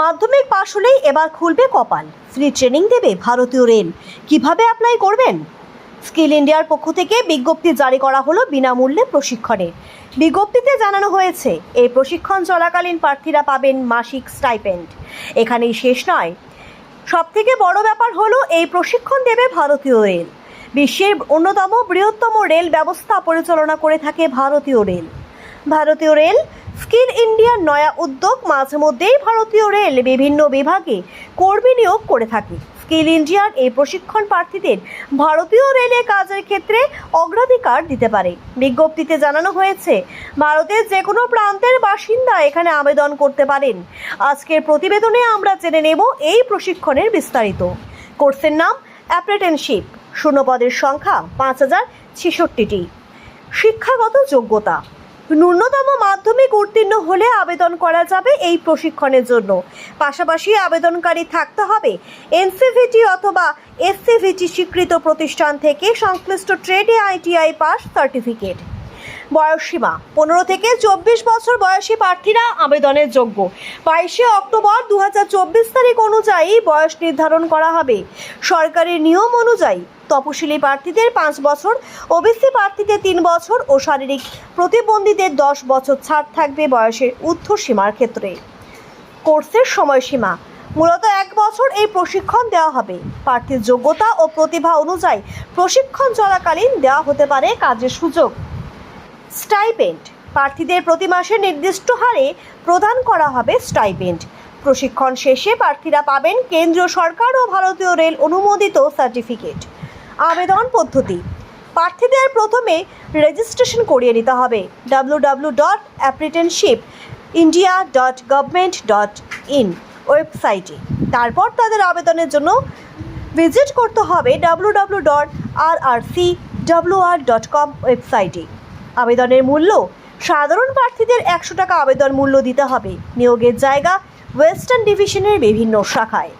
মাধ্যমিক পাশ হলেই এবার খুলবে কপাল। ফ্রি ট্রেনিং দেবে ভারতীয় রেল। কীভাবে অ্যাপ্লাই করবেন? স্কিল ইন্ডিয়ার পক্ষ থেকে বিজ্ঞপ্তি জারি করা হলো বিনামূল্যে প্রশিক্ষণে। বিজ্ঞপ্তিতে জানানো হয়েছে, এই প্রশিক্ষণ চলাকালীন প্রার্থীরা পাবেন মাসিক স্টাইপেন্ড এখানেই শেষ নয়। সব থেকে বড় ব্যাপার হলো এই প্রশিক্ষণ দেবে ভারতীয় রেল। বিশ্বের অন্যতম বৃহত্তম রেল ব্যবস্থা পরিচালনা করে থাকে ভারতীয় রেল। ভারতীয় রেল স্কিল ইন্ডিয়ার নয়া উদ্যোগ মাঝে মধ্যেই ভারতীয় রেল বিভিন্ন বিভাগে কর্মী নিয়োগ করে থাকে। স্কিল ইন্ডিয়ার এই প্রশিক্ষণ প্রার্থীদের ভারতীয় রেলে কাজের ক্ষেত্রে অগ্রাধিকার দিতে পারে। বিজ্ঞপ্তিতে জানানো হয়েছে, ভারতের যে কোনো প্রান্তের বাসিন্দা এখানে আবেদন করতে পারেন। আজকের প্রতিবেদনে আমরা জেনে নেব এই প্রশিক্ষণের বিস্তারিত। কোর্সের নাম অ্যাপ্রেন্টিসশিপ। শূন্যপদের সংখ্যা পাঁচ হাজার ছেষট্টিটি। শিক্ষাগত যোগ্যতা। ন্যূনতম মাধ্যমিক উত্তীর্ণ হলে আবেদন করা যাবে এই প্রশিক্ষণের জন্য। পাশাপাশি আবেদনকারী থাকতে হবে এনসিভিটি অথবা এসসিভিটি স্বীকৃত প্রতিষ্ঠান থেকে সংশ্লিষ্ট ট্রেড ট্রেডে আইটিআই পাস সার্টিফিকেট। বয়সসীমা পনেরো থেকে চব্বিশ বছর বয়সী প্রার্থীরা আবেদনের যোগ্য। বাইশে অক্টোবর দু হাজার চব্বিশ তারিখ অনুযায়ী বয়স নির্ধারণ করা হবে। সরকারি নিয়ম অনুযায়ী তপশিলি প্রার্থীদের পাঁচ বছর, ওবিসি প্রার্থীদের তিন বছর ও শারীরিক প্রতিবন্ধীদের দশ বছর ছাড় থাকবে বয়সের ঊর্ধ্বসীমার ক্ষেত্রে। কোর্সের সময়সীমা। মূলত এক বছর এই প্রশিক্ষণ দেওয়া হবে। প্রার্থীর যোগ্যতা ও প্রতিভা অনুযায়ী প্রশিক্ষণ চলাকালীন দেওয়া হতে পারে কাজের সুযোগ। স্টাইপেন্ড প্রার্থীদের প্রতি মাসে নির্দিষ্ট হারে প্রদান করা হবে স্টাইপেন্ড প্রশিক্ষণ শেষে প্রার্থীরা পাবেন কেন্দ্রীয় সরকার ও ভারতীয় রেল অনুমোদিত সার্টিফিকেট। আবেদন পদ্ধতি। প্রার্থীদের প্রথমে রেজিস্ট্রেশন করিয়ে নিতে হবে। W dot apprenticeship India dot government dot in ওয়েবসাইটে। তারপর তাদের আবেদনের জন্য ভিজিট করতে হবে W W dot R R C W R dot com ওয়েবসাইটে। আবেদনের মূল্য সাধারণ প্রার্থীদের একশো টাকা আবেদন মূল্য দিতে হবে। নিয়োগের জায়গা ওয়েস্টার্ন ডিভিশনের বিভিন্ন শাখায়।